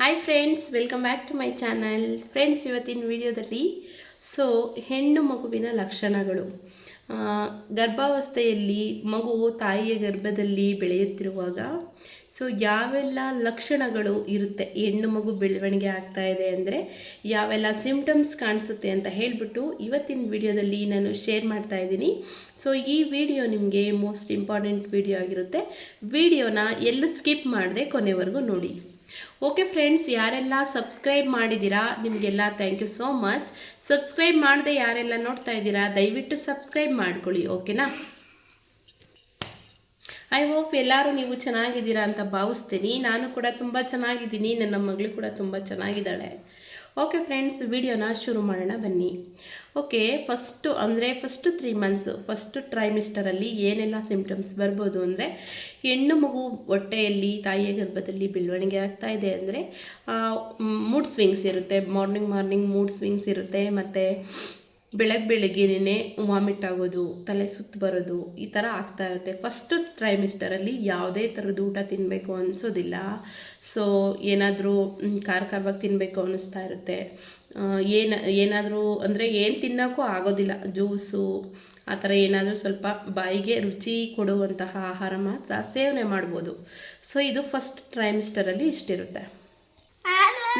Hi friends welcome back to my channel friends ಇವತ್ತಿನ ವಿಡಿಯೋದಲ್ಲಿ so ಹೆಣ್ಣು ಮಗುವಿನ ಲಕ್ಷಣಗಳು. ಗರ್ಭಾವಸ್ಥೆಯಲ್ಲಿ ಮಗು ತಾಯಿಯ ಗರ್ಭದಲ್ಲಿ ಬೆಳೆಯುತ್ತಿರುವಾಗ ಸೊ ಯಾವೆಲ್ಲ ಲಕ್ಷಣಗಳು ಇರುತ್ತೆ? ಹೆಣ್ಣು ಮಗು ಬೆಳವಣಿಗೆ ಆಗ್ತಾ ಇದೆ ಅಂದರೆ ಯಾವೆಲ್ಲ ಸಿಮ್ಟಮ್ಸ್ ಕಾಣಿಸುತ್ತೆ ಅಂತ ಹೇಳಿಬಿಟ್ಟು ಇವತ್ತಿನ ವಿಡಿಯೋದಲ್ಲಿ ನಾನು ಶೇರ್ ಮಾಡ್ತಾ ಇದ್ದೀನಿ. ಸೊ ಈ ವಿಡಿಯೋ ನಿಮಗೆ ಮೋಸ್ಟ್ ಇಂಪಾರ್ಟೆಂಟ್ ವಿಡಿಯೋ ಆಗಿರುತ್ತೆ. ವಿಡಿಯೋನ ಎಲ್ಲೂ ಸ್ಕಿಪ್ ಮಾಡದೆ ಕೊನೆವರೆಗೂ ನೋಡಿ. ಓಕೆ ಫ್ರೆಂಡ್ಸ್ ಯಾರೆಲ್ಲ ಸಬ್ಸ್ಕ್ರೈಬ್ ಮಾಡಿದ್ದೀರಾ, ನಿಮಗೆಲ್ಲ thank you so much subscribe ಮಾಡದೆ ಯಾರೆಲ್ಲ ನೋಡ್ತಾ ಇದ್ದೀರಾ, ದಯವಿಟ್ಟು ಸಬ್ಸ್ಕ್ರೈಬ್ ಮಾಡ್ಕೊಳ್ಳಿ ಓಕೆನಾ ಐ ಹೋಪ್ ಎಲ್ಲರೂ ನೀವು ಚೆನ್ನಾಗಿದ್ದೀರಾ ಅಂತ ಭಾವಿಸ್ತೀನಿ. ನಾನು ಕೂಡ ತುಂಬ ಚೆನ್ನಾಗಿದ್ದೀನಿ. ನನ್ನ ಮಗಳು ಕೂಡ ತುಂಬ ಚೆನ್ನಾಗಿದ್ದಾಳೆ. ಓಕೆ ಫ್ರೆಂಡ್ಸ್ ವಿಡಿಯೋನ ಶುರು ಮಾಡೋಣ ಬನ್ನಿ ಓಕೆ ಫಸ್ಟು ಅಂದರೆ ಫಸ್ಟು ತ್ರೀ ಮಂತ್ಸು ಫಸ್ಟು ಟ್ರೈಮಿಸ್ಟರಲ್ಲಿ ಏನೆಲ್ಲ ಸಿಂಪ್ಟಮ್ಸ್ ಬರ್ಬೋದು ಅಂದರೆ ಹೆಣ್ಣು ಮಗು ಹೊಟ್ಟೆಯಲ್ಲಿ ತಾಯಿಯ ಗರ್ಭದಲ್ಲಿ ಬೆಳವಣಿಗೆ ಆಗ್ತಾ ಇದೆ ಅಂದರೆ ಮೂಡ್ ಸ್ವಿಂಗ್ಸ್ ಇರುತ್ತೆ ಮಾರ್ನಿಂಗ್ ಮಾರ್ನಿಂಗ್ ಮೂಡ್ ಸ್ವಿಂಗ್ಸ್ ಇರುತ್ತೆ ಮತ್ತು ಬೆಳಗ್ಗೆ ಬೆಳಗ್ಗೆನೇ ವಾಮಿಟ್ ಆಗೋದು ತಲೆ ಸುತ್ತ ಬರೋದು ಈ ಥರ ಆಗ್ತಾ ಇರುತ್ತೆ. ಫಸ್ಟ್ ಟ್ರೈಮಿಸ್ಟರಲ್ಲಿ ಯಾವುದೇ ಥರದ ಊಟ ತಿನ್ನಬೇಕು ಅನಿಸೋದಿಲ್ಲ. ಸೊ ಏನಾದರೂ ಖಾರ ಖಾರವಾಗಿ ತಿನ್ನಬೇಕು ಅನ್ನಿಸ್ತಾ ಇರುತ್ತೆ. ಏನು, ಏನಾದರೂ ಅಂದರೆ ಏನು ತಿನ್ನೋಕ್ಕೂ ಆಗೋದಿಲ್ಲ. ಜ್ಯೂಸು, ಆ ಥರ ಏನಾದರೂ ಸ್ವಲ್ಪ ಬಾಯಿಗೆ ರುಚಿ ಕೊಡುವಂತಹ ಆಹಾರ ಮಾತ್ರ ಸೇವನೆ ಮಾಡ್ಬೋದು. ಸೊ ಇದು ಫಸ್ಟ್ ಟ್ರೈಮಿಸ್ಟರಲ್ಲಿ ಇಷ್ಟಿರುತ್ತೆ.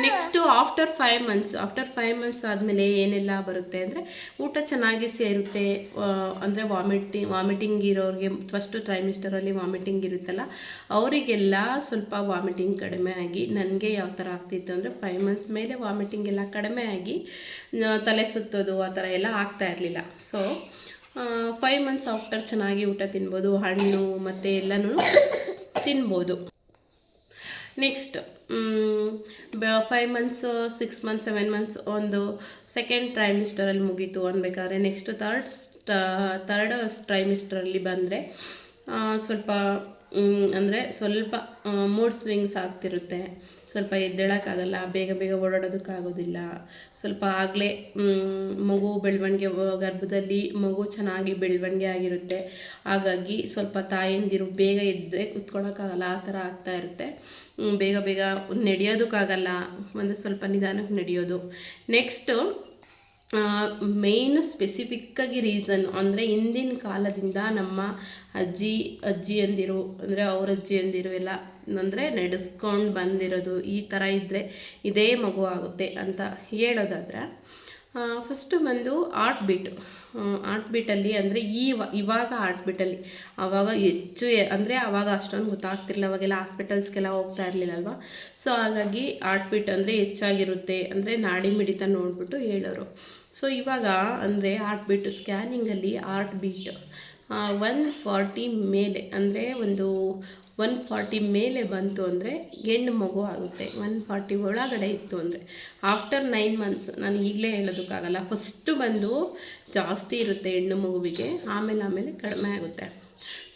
Next after five months after five months ಆದಮೇಲೆ ಏನೆಲ್ಲ ಬರುತ್ತೆ ಅಂದರೆ ಊಟ ಚೆನ್ನಾಗಿ ಸೇರುತ್ತೆ ಅಂದರೆ ವಾಮಿಟಿ ವಾಮಿಟಿಂಗ್ ಇರೋರಿಗೆ ಫಸ್ಟು ಟ್ರೈಮಿಸ್ಟರಲ್ಲಿ ವಾಮಿಟಿಂಗ್ ಇರುತ್ತಲ್ಲ, ಅವರಿಗೆಲ್ಲ ಸ್ವಲ್ಪ ವಾಮಿಟಿಂಗ್ ಕಡಿಮೆ ಆಗಿ, ನನಗೆ ಯಾವ ಥರ ಆಗ್ತಿತ್ತು ಅಂದರೆ ಫೈವ್ ಮಂತ್ಸ್ ಮೇಲೆ ವಾಮಿಟಿಂಗ್ ಎಲ್ಲ ಕಡಿಮೆ ಆಗಿ ತಲೆ ಸುತ್ತೋದು ಆ ಥರ ಎಲ್ಲ ಆಗ್ತಾ ಇರಲಿಲ್ಲ. ಸೊ ಫೈವ್ ಮಂತ್ಸ್ ಆಫ್ಟರ್ ಚೆನ್ನಾಗಿ ಊಟ ತಿನ್ಬೋದು, ಹಣ್ಣು ಮತ್ತು ಎಲ್ಲನೂ ತಿನ್ಬೋದು. Next five months six months seven months ಒಂದು ಸೆಕೆಂಡ್ ಟ್ರೈಮಿಸ್ಟರಲ್ಲಿ ಮುಗೀತು ಅನ್ಬೇಕಾದ್ರೆ. ನೆಕ್ಸ್ಟ್ ತರ್ಡ್ ತರ್ಡ್ ಟ್ರೈಮಿಸ್ಟರಲ್ಲಿ ಬಂದರೆ ಸ್ವಲ್ಪ ಅಂದರೆ ಸ್ವಲ್ಪ ಮೂಡ್ ಸ್ವಿಂಗ್ಸ್ ಆಗ್ತಿರುತ್ತೆ. ಸ್ವಲ್ಪ ಎದ್ದೇಳೋಕ್ಕಾಗಲ್ಲ, ಬೇಗ ಬೇಗ ಓಡಾಡೋದಕ್ಕಾಗೋದಿಲ್ಲ. ಸ್ವಲ್ಪ ಆಗಲೇ ಮಗು ಬೆಳವಣಿಗೆ ಗರ್ಭದಲ್ಲಿ ಮಗು ಚೆನ್ನಾಗಿ ಬೆಳವಣಿಗೆ ಆಗಿರುತ್ತೆ. ಹಾಗಾಗಿ ಸ್ವಲ್ಪ ತಾಯಂದಿರು ಬೇಗ ಎದ್ದರೆ ಕುತ್ಕೊಳ್ಳೋಕ್ಕಾಗಲ್ಲ ಆ ಥರ ಆಗ್ತಾ ಇರುತ್ತೆ. ಬೇಗ ಬೇಗ ನಡೆಯೋದಕ್ಕಾಗಲ್ಲ, ಒಂದು ಸ್ವಲ್ಪ ನಿಧಾನಕ್ಕೆ ನಡೆಯೋದು. ನೆಕ್ಸ್ಟು ಮೇಯ್ನ್ ಸ್ಪೆಸಿಫಿಕ್ಕಾಗಿ ರೀಸನ್ ಅಂದರೆ ಹಿಂದಿನ ಕಾಲದಿಂದ ನಮ್ಮ ಅಜ್ಜಿ ಅಜ್ಜಿಯಂದಿರು ಅಂದರೆ ಅವ್ರ ಅಜ್ಜಿಯಂದಿರು ಎಲ್ಲ ಅಂದರೆ ನಡೆಸ್ಕೊಂಡು ಬಂದಿರೋದು ಈ ಥರ ಇದ್ದರೆ ಇದೇ ಮಗು ಆಗುತ್ತೆ ಅಂತ ಹೇಳೋದಾದ್ರೆ ಫಸ್ಟು ಬಂದು ಆರ್ಟ್ ಬೀಟು ಆರ್ಟ್ ಬೀಟಲ್ಲಿ ಅಂದರೆ ಈ ಇವಾಗ ಆರ್ಟ್ ಬೀಟಲ್ಲಿ ಆವಾಗ ಹೆಚ್ಚು ಅಂದರೆ ಆವಾಗ ಅಷ್ಟೊಂದು ಗೊತ್ತಾಗ್ತಿರಲಿಲ್ಲ, ಅವಾಗೆಲ್ಲ ಹಾಸ್ಪಿಟಲ್ಸ್ಗೆಲ್ಲ ಹೋಗ್ತಾ ಇರಲಿಲ್ಲ ಅಲ್ವಾ ಸೊ ಹಾಗಾಗಿ ಆರ್ಟ್ ಬಿಟ್ ಅಂದರೆ ಹೆಚ್ಚಾಗಿರುತ್ತೆ, ಅಂದರೆ ನಾಡಿ ಮಿಡಿತ ನೋಡಿಬಿಟ್ಟು ಹೇಳೋರು. ಸೊ ಇವಾಗ ಅಂದರೆ ಹಾರ್ಟ್ ಬೀಟ್ ಸ್ಕ್ಯಾನಿಂಗಲ್ಲಿ ಹಾರ್ಟ್ ಬೀಟ್ ಒನ್ ಫಾರ್ಟಿ ಮೇಲೆ, ಅಂದರೆ ಒಂದು ಒನ್ ಫಾರ್ಟಿ ಮೇಲೆ ಬಂತು ಅಂದರೆ ಹೆಣ್ಣು ಮಗು ಆಗುತ್ತೆ. ಒನ್ ಫಾರ್ಟಿ ಒಳಗಡೆ ಇತ್ತು ಅಂದರೆ ಆಫ್ಟರ್ ನೈನ್ ಮಂತ್ಸ್ ನಾನು ಈಗಲೇ ಹೇಳೋದಕ್ಕಾಗಲ್ಲ. ಫಸ್ಟು ಬಂದು ಜಾಸ್ತಿ ಇರುತ್ತೆ ಹೆಣ್ಣು ಮಗುವಿಗೆ, ಆಮೇಲೆ ಆಮೇಲೆ ಕಡಿಮೆ ಆಗುತ್ತೆ.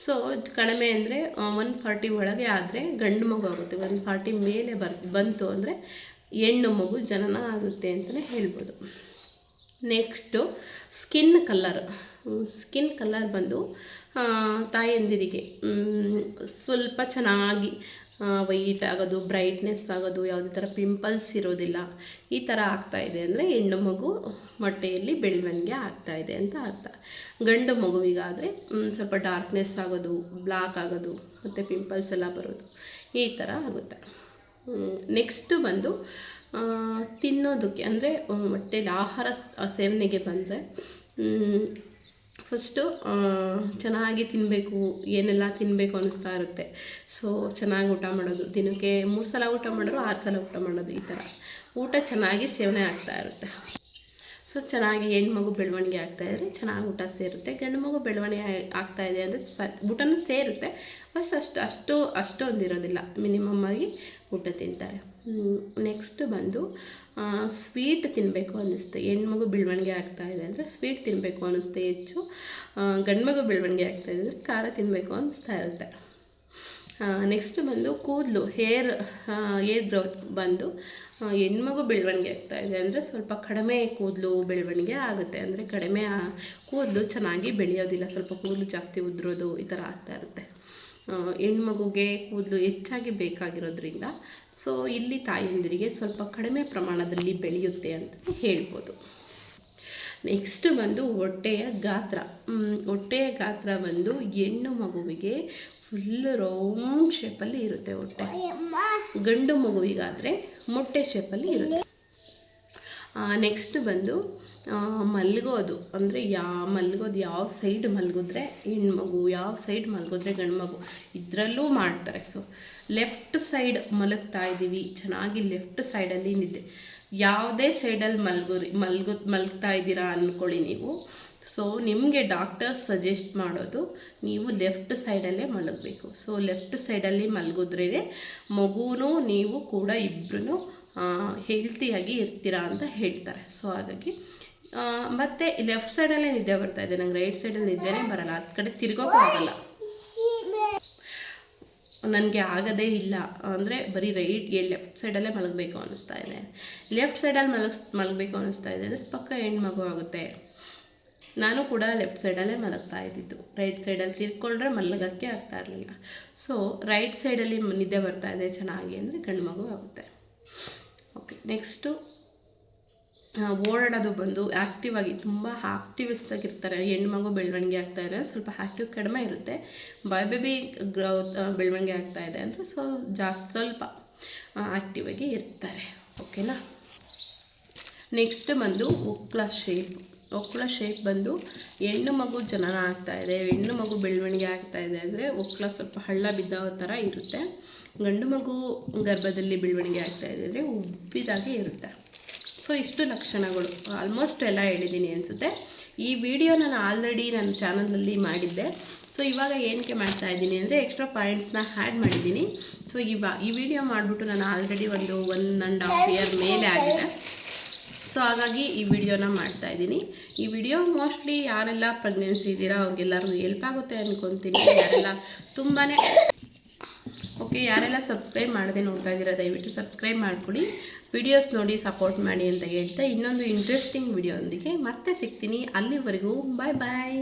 ಸೊ ಕಡಿಮೆ ಅಂದರೆ ಒನ್ ಫಾರ್ಟಿ ಒಳಗೆ ಆದರೆ ಗಂಡು ಮಗು ಆಗುತ್ತೆ. ಒನ್ ಫಾರ್ಟಿ ಮೇಲೆ ಬರ್, ಬಂತು ಅಂದರೆ ಹೆಣ್ಣು ಮಗು ಜನನ ಆಗುತ್ತೆ ಅಂತಲೇ ಹೇಳ್ಬೋದು. Next skin colour skin colour ಬಂದು ತಾಯಂದಿರಿಗೆ ಸ್ವಲ್ಪ ಚೆನ್ನಾಗಿ ವೈಟ್ ಆಗೋದು ಬ್ರೈಟ್ನೆಸ್ ಆಗೋದು, ಯಾವುದೇ ಥರ ಪಿಂಪಲ್ಸ್ ಇರೋದಿಲ್ಲ, ಈ ಥರ ಆಗ್ತಾಯಿದೆ ಅಂದರೆ ಹೆಣ್ಣು ಮಗು ಮೊಟ್ಟೆಯಲ್ಲಿ ಬೆಳವಣಿಗೆ ಆಗ್ತಾಯಿದೆ ಅಂತ ಅರ್ಥ. ಗಂಡು ಮಗುವಿಗಾದರೆ ಸ್ವಲ್ಪ ಡಾರ್ಕ್ನೆಸ್ ಆಗೋದು ಬ್ಲಾಕ್ ಆಗೋದು, ಮತ್ತು ಪಿಂಪಲ್ಸ್ ಎಲ್ಲ ಬರೋದು, ಈ ಥರ ಆಗುತ್ತೆ. ನೆಕ್ಸ್ಟು ಬಂದು ತಿನ್ನೋದಕ್ಕೆ, ಅಂದರೆ ಹೊಟ್ಟೆಲಿ ಆಹಾರ ಸೇವನೆಗೆ ಬಂದರೆ ಫಸ್ಟು ಚೆನ್ನಾಗಿ ತಿನ್ನಬೇಕು ಏನೆಲ್ಲ ತಿನ್ನಬೇಕು ಅನ್ನಿಸ್ತಾ ಇರುತ್ತೆ. ಸೊ ಚೆನ್ನಾಗಿ ಊಟ ಮಾಡೋದು. ದಿನಕ್ಕೆ ಮೂರು ಸಲ ಊಟ ಮಾಡೋರು ಆರು ಸಲ ಊಟ ಮಾಡೋದು ಈ ಥರ ಊಟ ಚೆನ್ನಾಗಿ ಸೇವನೆ ಆಗ್ತಾ ಇರುತ್ತೆ. ಸೊ ಚೆನ್ನಾಗಿ ಹೆಣ್ಮಗು ಬೆಳವಣಿಗೆ ಆಗ್ತಾ ಇದ್ರೆ ಚೆನ್ನಾಗಿ ಊಟ ಸೇರುತ್ತೆ. ಗಂಡು ಮಗು ಬೆಳವಣಿಗೆ ಆಗ್ತಾ ಇದೆ ಅಂದರೆ ಸ, ಊಟನೂ ಸೇರುತ್ತೆ ಫಸ್ಟ್ ಅಷ್ಟು ಅಷ್ಟು ಅಷ್ಟೊಂದು ಇರೋದಿಲ್ಲ ಮಿನಿಮಮ್ ಆಗಿ ಊಟ ತಿಂತಾರೆ. ನೆಕ್ಸ್ಟ್ ಬಂದು ಸ್ವೀಟ್ ತಿನ್ನಬೇಕು ಅನ್ನಿಸ್ತು. ಹೆಣ್ಮಗು ಬೆಳವಣಿಗೆ ಆಗ್ತಾ ಇದೆ ಅಂದರೆ ಸ್ವೀಟ್ ತಿನ್ನಬೇಕು ಅನ್ನಿಸ್ತು ಹೆಚ್ಚು. ಗಂಡು ಮಗು ಬೆಳವಣಿಗೆ ಆಗ್ತಾ ಇದೆ ಅಂದರೆ ಖಾರ ತಿನ್ನಬೇಕು ಅನ್ನಿಸ್ತಾ ಇರುತ್ತೆ. ನೆಕ್ಸ್ಟ್ ಬಂದು ಕೂದಲು ಹೇರ್ ಹೇರ್ ಗ್ರೋತ್ ಬಂದು ಹೆಣ್ಮಗು ಬೆಳವಣಿಗೆ ಆಗ್ತಾ ಇದೆ ಅಂದರೆ ಸ್ವಲ್ಪ ಕಡಿಮೆ ಕೂದಲು ಬೆಳವಣಿಗೆ ಆಗುತ್ತೆ. ಅಂದರೆ ಕಡಿಮೆ ಕೂದಲು ಚೆನ್ನಾಗಿ ಬೆಳೆಯೋದಿಲ್ಲ. ಸ್ವಲ್ಪ ಕೂದಲು ಜಾಸ್ತಿ ಉದುರೋದು ಈ ಥರ ಆಗ್ತಾ ಇರುತ್ತೆ. ಹೆಣ್ಮಗುಗೆ ಕೂದಲು ಹೆಚ್ಚಾಗಿ ಬೇಕಾಗಿರೋದ್ರಿಂದ ಸೊ ಇಲ್ಲಿ ತಾಯಂದಿರಿಗೆ ಸ್ವಲ್ಪ ಕಡಿಮೆ ಪ್ರಮಾಣದಲ್ಲಿ ಬೆಳೆಯುತ್ತೆ ಅಂತ ಹೇಳ್ಬೋದು. ನೆಕ್ಸ್ಟ್ ಬಂದು ಹೊಟ್ಟೆಯ ಗಾತ್ರ. ಹೊಟ್ಟೆಯ ಗಾತ್ರ ಬಂದು ಹೆಣ್ಣು ಮಗುವಿಗೆ ಫುಲ್ ರೌಂಡ್ ಶೇಪಲ್ಲಿ ಇರುತ್ತೆ ಹೊಟ್ಟೆ. ಗಂಡು ಮಗುವಿಗಾದರೆ ಮೊಟ್ಟೆ ಶೇಪಲ್ಲಿ ಇರುತ್ತೆ. ನೆಕ್ಸ್ಟ್ ಬಂದು ಮಲ್ಗೋದು. ಅಂದರೆ ಯಾ ಮಲ್ಗೋದು ಯಾವ ಸೈಡ್ ಮಲಗಿದ್ರೆ ಹೆಣ್ಮಗು ಯಾವ ಸೈಡ್ ಮಲಗಿದ್ರೆ ಗಂಡು ಮಗು? ಇದರಲ್ಲೂ ಮಾಡ್ತಾರೆ. ಸೊ ಲೆಫ್ಟ್ ಸೈಡ್ ಮಲಗ್ತಾ ಇದ್ದೀವಿ. ಚೆನ್ನಾಗಿ ಲೆಫ್ಟ್ ಸೈಡಲ್ಲಿ ನಿದ್ದೆ. ಯಾವುದೇ ಸೈಡಲ್ಲಿ ಮಲ್ಗೋರಿ ಮಲ್ಗೋ ಮಲಗ್ತಾ ಇದ್ದೀರಾ ಅಂದ್ಕೊಳ್ಳಿ ನೀವು. ಸೊ ನಿಮಗೆ ಡಾಕ್ಟರ್ ಸಜೆಸ್ಟ್ ಮಾಡೋದು ನೀವು ಲೆಫ್ಟ್ ಸೈಡಲ್ಲೇ ಮಲಗಬೇಕು. ಸೊ ಲೆಫ್ಟ್ ಸೈಡಲ್ಲಿ ಮಲಗಿದ್ರೇ ಮಗುನೂ ನೀವು ಕೂಡ ಇಬ್ಬರೂ ಹೆಲ್ತಿಯಾಗಿ ಇರ್ತೀರಾ ಅಂತ ಹೇಳ್ತಾರೆ. ಸೊ ಹಾಗಾಗಿ ಮತ್ತು ಮತ್ತೆ ಲೆಫ್ಟ್ ಸೈಡಲ್ಲೇ ನಿದ್ದೆ ಬರ್ತಾ ಇದೆ. ನಂಗೆ ರೈಟ್ ಸೈಡಲ್ಲಿ ನಿದ್ದೆನೇ ಬರಲ್ಲ. ಅದ ಕಡೆ ತಿರ್ಗೋಕ್ಕೂ ಆಗಲ್ಲ. ನನಗೆ ಆಗದೇ ಇಲ್ಲ. ಅಂದರೆ ಬರೀ ರೈಟ್ ಲೆಫ್ಟ್ ಸೈಡಲ್ಲೇ ಮಲಗಬೇಕು ಅನ್ನಿಸ್ತಾ ಇದೆ. ಲೆಫ್ಟ್ ಸೈಡಲ್ಲಿ ಮಲಗಿಸ್, ಮಲಗಬೇಕು ಅನ್ನಿಸ್ತಾ ಇದೆ. ಅಂದರೆ ಪಕ್ಕ ಹೆಣ್ಮಗು ಆಗುತ್ತೆ. ನಾನು ಕೂಡ ಲೆಫ್ಟ್ ಸೈಡಲ್ಲೇ ಮಲಗ್ತಾ ಇದ್ದಿದ್ದು. ರೈಟ್ ಸೈಡಲ್ಲಿ ತಿರ್ಕೊಂಡ್ರೆ ಮಲಗಕ್ಕೆ ಆಗ್ತಾ ಇರಲಿಲ್ಲ. ಸೊ ರೈಟ್ ಸೈಡಲ್ಲಿ ನಿದ್ದೆ ಬರ್ತಾ ಇದೆ ಚೆನ್ನಾಗಿ ಅಂದರೆ ಗಂಡು ಮಗು ಆಗುತ್ತೆ. ಓಕೆ ನೆಕ್ಸ್ಟು ಓಡಾಡೋದು ಬಂದು ಆ್ಯಕ್ಟಿವ್ ಆಗಿ ತುಂಬ ಆಕ್ಟಿವಿಸ್ಟ್ ಆಗಿರ್ತಾರೆ. ಮಗು ಬೆಳವಣಿಗೆ ಆಗ್ತಾ ಇದೆ. ಸ್ವಲ್ಪ ಆ್ಯಕ್ಟಿವ್ ಕಡಿಮೆ ಇರುತ್ತೆ. ಬಾಯ್ ಬೇಬಿ ಗ್ರೌತ್ ಬೆಳವಣಿಗೆ ಆಗ್ತಾ ಇದೆ ಅಂದರೆ ಸೊ, ಜಾಸ್ತಿ ಸ್ವಲ್ಪ ಆ್ಯಕ್ಟಿವ್ ಆಗಿ ಇರ್ತಾರೆ. ಓಕೆನಾ ನೆಕ್ಸ್ಟ್ ಬಂದು ಉಕ್ಲ ಶೇಪ್ ಒಕ್ಲ ಶೇಪ್ ಬಂದು ಹೆಣ್ಣು ಮಗು ಜನನ ಆಗ್ತಾ ಇದೆ, ಹೆಣ್ಣು ಮಗು ಬೆಳವಣಿಗೆ ಆಗ್ತಾ ಇದೆ ಅಂದರೆ ಒಕ್ಕಳ ಸ್ವಲ್ಪ ಹಳ್ಳ ಬಿದ್ದ ಥರ ಇರುತ್ತೆ. ಗಂಡು ಮಗು ಗರ್ಭದಲ್ಲಿ ಬೆಳವಣಿಗೆ ಆಗ್ತಾ ಇದೆ ಅಂದರೆ ಉಬ್ಬಿದಾಗೆ ಇರುತ್ತೆ. ಸೊ ಇಷ್ಟು ಲಕ್ಷಣಗಳು. ಆಲ್ಮೋಸ್ಟ್ ಎಲ್ಲ ಹೇಳಿದ್ದೀನಿ ಅನಿಸುತ್ತೆ. ಈ ವಿಡಿಯೋ ನಾನು ಆಲ್ರೆಡಿ ನನ್ನ ಚಾನಲಲ್ಲಿ ಮಾಡಿದ್ದೆ. ಸೊ ಇವಾಗ ಏನಕ್ಕೆ ಮಾಡ್ತಾ ಇದ್ದೀನಿ ಅಂದರೆ ಎಕ್ಸ್ಟ್ರಾ ಪಾಯಿಂಟ್ಸ್ನ ಆ್ಯಡ್ ಮಾಡಿದ್ದೀನಿ. ಸೊ ಇವಾಗ ಈ ವಿಡಿಯೋ ಮಾಡಿಬಿಟ್ಟು ನಾನು ಆಲ್ರೆಡಿ ಒಂದು ಒನ್ ಆ್ಯಂಡ್ ಹಾಫ್ ಇಯರ್ ಮೇಲೆ ಆಗಿದೆ. ಸೊ ಹಾಗಾಗಿ ಈ ವಿಡಿಯೋನ ಮಾಡ್ತಾ ಇದ್ದೀನಿ. ಈ ವಿಡಿಯೋ ಮೋಸ್ಟ್ಲಿ ಯಾರೆಲ್ಲ ಪ್ರೆಗ್ನೆನ್ಸಿ ಇದ್ದೀರಾ, ಅವ್ರಿಗೆಲ್ಲರಿಗೂ ಹೆಲ್ಪ್ ಆಗುತ್ತೆ ಅಂದ್ಕೊತೀನಿ ಯಾರೆಲ್ಲ ತುಂಬಾ ಓಕೆ ಯಾರೆಲ್ಲ ಸಬ್ಸ್ಕ್ರೈಬ್ ಮಾಡದೆ ನೋಡ್ತಾ ಇದ್ದೀರಾ, ದಯವಿಟ್ಟು ಸಬ್ಸ್ಕ್ರೈಬ್ ಮಾಡ್ಕೊಳ್ಳಿ. ವಿಡಿಯೋಸ್ ನೋಡಿ ಸಪೋರ್ಟ್ ಮಾಡಿ ಅಂತ ಹೇಳ್ತಾ, ಇನ್ನೊಂದು ಇಂಟ್ರೆಸ್ಟಿಂಗ್ ವಿಡಿಯೋದೊಂದಿಗೆ ಮತ್ತೆ ಸಿಗ್ತೀನಿ. ಅಲ್ಲಿವರೆಗೂ ಬಾಯ್ ಬಾಯ್